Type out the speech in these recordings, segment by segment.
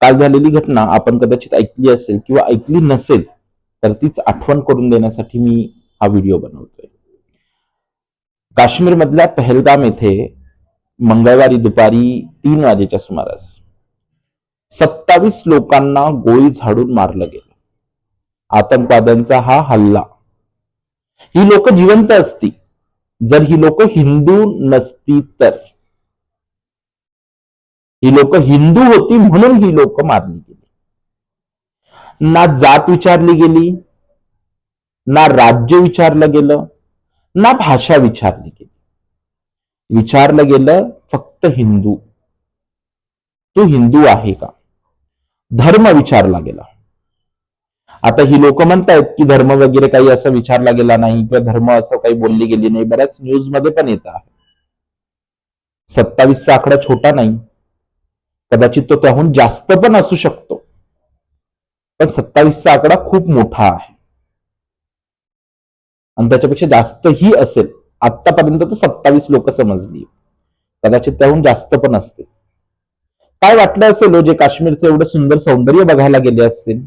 काल झालेली घटना आपण कदाचित ऐकली असेल किंवा ऐकली नसेल तर तीच आठवण करून देण्यासाठी मी हा व्हिडिओ बनवतोय. काश्मीर मधल्या पहलगाम येथे मंगळवारी दुपारी तीन वाजेच्या सुमारास सत्तावीस लोकांना गोळी झाडून मारलं गेलं. आतंकवाद्यांचा हा हल्ला. ही लोक जिवंत असती. जर ही लोक हिंदू नसती तर. ही लोक हिंदू होती म्हणून ही लोक मारली गेली. ना जात विचारली गेली ना राज्य विचारलं गेलं ना भाषा विचारली गेली. विचारलं गेलं फक्त हिंदू. तू हिंदू आहे का? धर्म विचारला गेला. आता ही लोक म्हणतायत की धर्म वगैरे काही असं विचारला गेला नाही किंवा धर्म असं काही बोलली गेली नाही. बऱ्याच न्यूजमध्ये पण येत आहे. सत्तावीसचा आकडा छोटा नाही. कदाचित तो त्याहून जास्त पण असू शकतो. पण सत्तावीसचा आकडा खूप मोठा आहे. आणि त्याच्यापेक्षा जास्तही असेल. आतापर्यंत तर सत्तावीस लोक समजली. कदाचित त्याहून जास्त पण असतील. काय वाटलं असेल हो जे काश्मीरचं एवढं सुंदर सौंदर्य बघायला गेले असतील?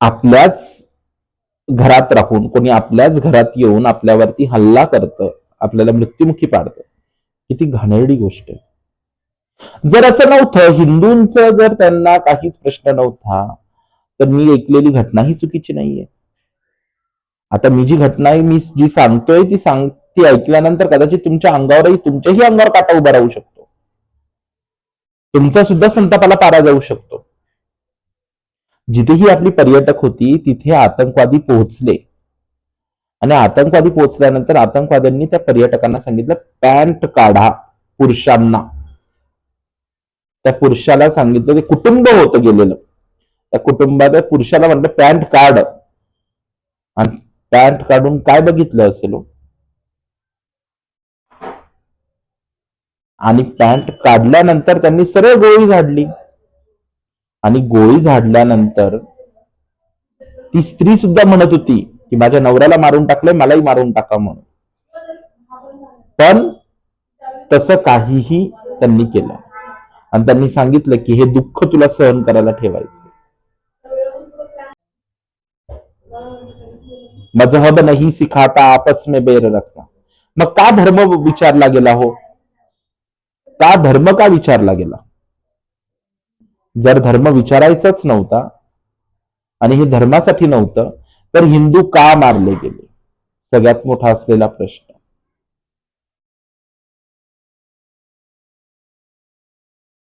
आपल्याच घरात राहून कोणी आपल्याच घरात येऊन आपल्यावरती हल्ला करतं आपल्याला मृत्युमुखी पाडतं. किती घाणेरडी गोष्ट आहे. जर असं नव्हतं हिंदूंचं जर त्यांना काहीच प्रश्न नव्हता तर मी ऐकलेली घटना ही चुकीची नाहीये. आता मी जी घटना आहे मी जी सांगतोय ती सांग ती ऐकल्यानंतर कदाचित तुमच्या अंगावरही तुमच्याही अंगावर काटा उभा राहू शकतो. तुमचा सुद्धा संतापाला पारा जाऊ शकतो. जिथेही आपली पर्यटक होती तिथे आतंकवादी पोहोचले. आणि आतंकवादी पोहोचल्यानंतर आतंकवाद्यांनी त्या पर्यटकांना सांगितलं पॅन्ट काढा पुरुषांना. त्या पुरुषाला सांगितलं ते कुटुंब होतं गेलेलं. त्या कुटुंबात पुरुषाला म्हटलं पॅन्ट काढ. आणि पॅन्ट काढून काय बघितलं असेल हो? आणि पॅन्ट काढल्यानंतर त्यांनी सरळ गोळी झाडली. आणि गोळी झाडल्यानंतर ती स्त्री सुद्धा म्हणत होती की माझ्या नवऱ्याला मारून टाकलंय मलाही मारून टाका म्हणून. पण तसं काहीही त्यांनी केलं. आणि त्यांनी सांगितलं की हे दुःख तुला सहन करायला ठेवायचं मजहब नाही सिखाता आपस में बेर रखना मग का धर्म विचारला गेला हो? का धर्म का विचारला गेला? जर धर्म विचारायचाच नव्हता आणि हे धर्मासाठी नव्हतं तर हिंदू का मारले गेले? सगळ्यात मोठा असलेला प्रश्न.